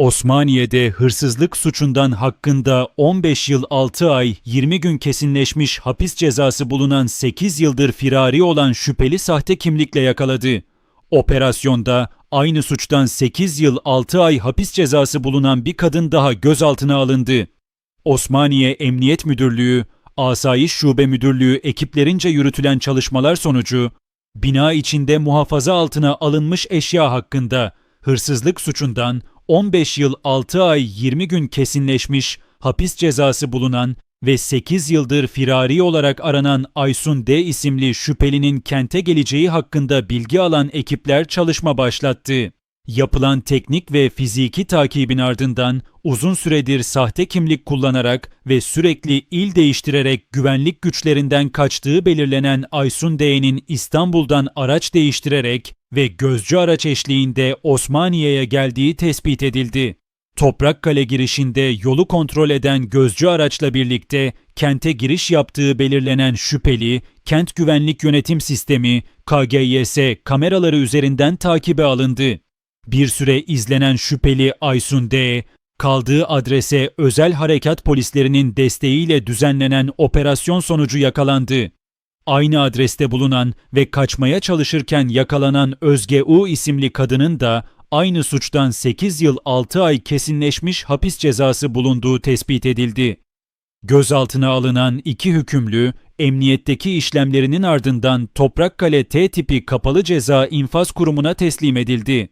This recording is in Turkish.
Osmaniye'de hırsızlık suçundan hakkında 15 yıl 6 ay 20 gün kesinleşmiş hapis cezası bulunan 8 yıldır firari olan şüpheli sahte kimlikle yakaladı. Operasyonda aynı suçtan 8 yıl 6 ay hapis cezası bulunan bir kadın daha gözaltına alındı. Osmaniye Emniyet Müdürlüğü, Asayiş Şube Müdürlüğü ekiplerince yürütülen çalışmalar sonucu bina içinde muhafaza altına alınmış eşya hakkında hırsızlık suçundan 15 yıl 6 ay 20 gün kesinleşmiş hapis cezası bulunan ve 8 yıldır firari olarak aranan Aysun D isimli şüphelinin kente geleceği hakkında bilgi alan ekipler çalışma başlattı. Yapılan teknik ve fiziki takibin ardından uzun süredir sahte kimlik kullanarak ve sürekli il değiştirerek güvenlik güçlerinden kaçtığı belirlenen Aysun D'nin İstanbul'dan araç değiştirerek ve gözcü araç eşliğinde Osmaniye'ye geldiği tespit edildi. Toprakkale girişinde yolu kontrol eden gözcü araçla birlikte kente giriş yaptığı belirlenen şüpheli, Kent Güvenlik Yönetim Sistemi KGYS kameraları üzerinden takibe alındı. Bir süre izlenen şüpheli Aysun D, kaldığı adrese özel harekat polislerinin desteğiyle düzenlenen operasyon sonucu yakalandı. Aynı adreste bulunan ve kaçmaya çalışırken yakalanan Özge U isimli kadının da aynı suçtan 8 yıl 6 ay kesinleşmiş hapis cezası bulunduğu tespit edildi. Gözaltına alınan iki hükümlü, emniyetteki işlemlerinin ardından Toprakkale T tipi kapalı ceza infaz kurumuna teslim edildi.